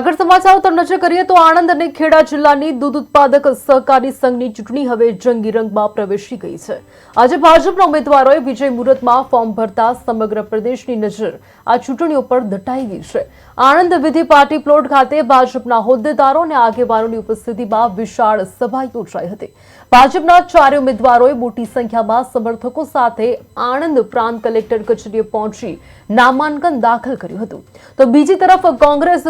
આગળ સમાચાર તરફ નજર કરીએ તો આણંદ અને ખેડા જિલ્લાની દૂધ ઉત્પાદક સહકારી સંઘની ચૂંટણી હવે જંગી રંગમાં પ્રવેશી ગઈ છે. આજે ભાજપના ઉમેદવારોએ વિજય મુહૂર્તમાં ફોર્મ ભરતા સમગ્ર પ્રદેશની નજર આ ચૂંટણીઓ પર દટાઈ ગઈ છે. આણંદ વિધિ પાર્ટી પ્લોટ ખાતે ભાજપના હોદ્દેદારો અને આગેવાનોની ઉપસ્થિતિમાં વિશાળ સભા યોજાઈ હતી. ભાજપના ચારે ઉમેદવારોએ મોટી સંખ્યામાં સમર્થકો સાથે આણંદ પ્રાંત કલેક્ટર કચેરીએ પહોંચી નામાંકન દાખલ કર્યું હતું. તો બીજી તરફ કોંગ્રેસ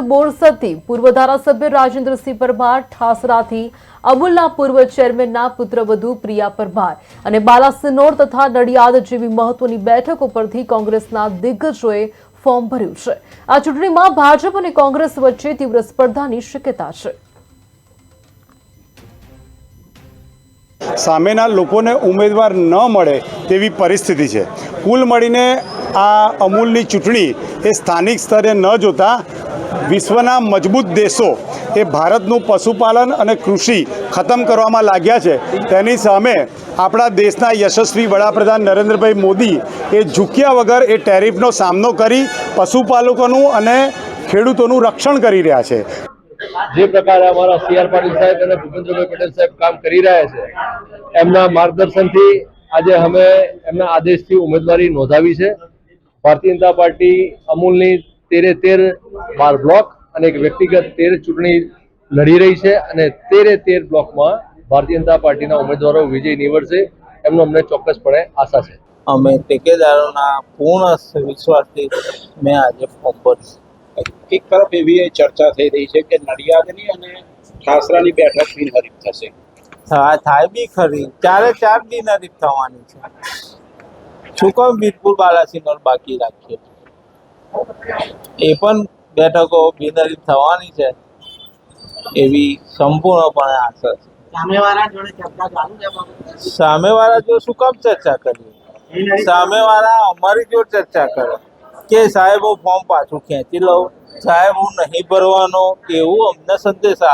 બોરસદથી પૂર્વ ધારાસભ્ય રાજેન્દ્રસિંહ પરમાર ઠાસરાથી અમૂલના પૂર્વ ચેરમેનના પુત્રવધુ પ્રિયા પરમાર અને બાલાસિનોર તથા નડિયાદ જેવી મહત્વની બેઠકો પરથી કોંગ્રેસના દિગ્ગજોએ ફોર્મ ભર્યું છે. આ ચૂંટણીમાં ભાજપ અને કોંગ્રેસ વચ્ચે તીવ્ર સ્પર્ધાની શક્યતા છે. સામેના લોકોને ઉમેદવાર ન મળે તેવી પરિસ્થિતિ છે. કુલ મળીને આ અમૂલની ચૂંટણી એ સ્થાનિક સ્તરે ન જોતા વિશ્વના મજબૂત દેશો એ ભારતનું પશુપાલન અને કૃષિ ખતમ કરવામાં લાગ્યા છે. તેની સામે આપણા દેશના યશસ્વી વડાપ્રધાન નરેન્દ્રભાઈ મોદી એ ઝૂક્યા વગર એ ટેરિફનો સામનો કરી પશુપાલકોનું અને ખેડૂતોનું રક્ષણ કરી રહ્યા છે. જે પ્રકારે અમારા સી પાટીલ સાહેબ અને ભૂપેન્દ્રભાઈ પટેલ સાહેબ કામ કરી રહ્યા છે, એમના માર્ગદર્શનથી આજે અમે એમના આદેશથી ઉમેદવારી નોંધાવી છે. ભારતીય જનતા પાર્ટી અમૂલની તેરે તેર બાર બ્લોક અને એક વ્યક્તિગત તેર ચૂંટણી લડી રહી છે અને તેરે તેર બ્લોકમાં ભારતીય જનતા પાર્ટીના ઉમેદવારો વિજય નીવડશે એમનો અમને ચોક્કસપણે આશા છે. અમે ટેકેદારોના પૂર્ણ વિશ્વાસથી મેં આજે ફોર્મ ભર્યું. એક તરફ એવી ચર્ચા થઈ રહી છે કે નડિયાદની અને ઠાસરાની બેઠક બિનહરીફ થશે. થાય બી ખરી ચારે ચાર બિનહરીફ થવાની છે. શું કામ વીરપુર બાલાસિનોર બાકી રાખીએ? એ પણ બેઠકો બિનહરીફ થવાની છે. એવી સંપૂર્ણપણે આશા છે. સામેવાળા જો શું કામ ચર્ચા કરીએ? સામેવાળા અમારી જો ચર્ચા કરે. કે સાહેબ હું ફોર્મ પાછું ખેંચી લઉં સાહેબ હું નહીં ભરવાનો એવું અમને સંદેશ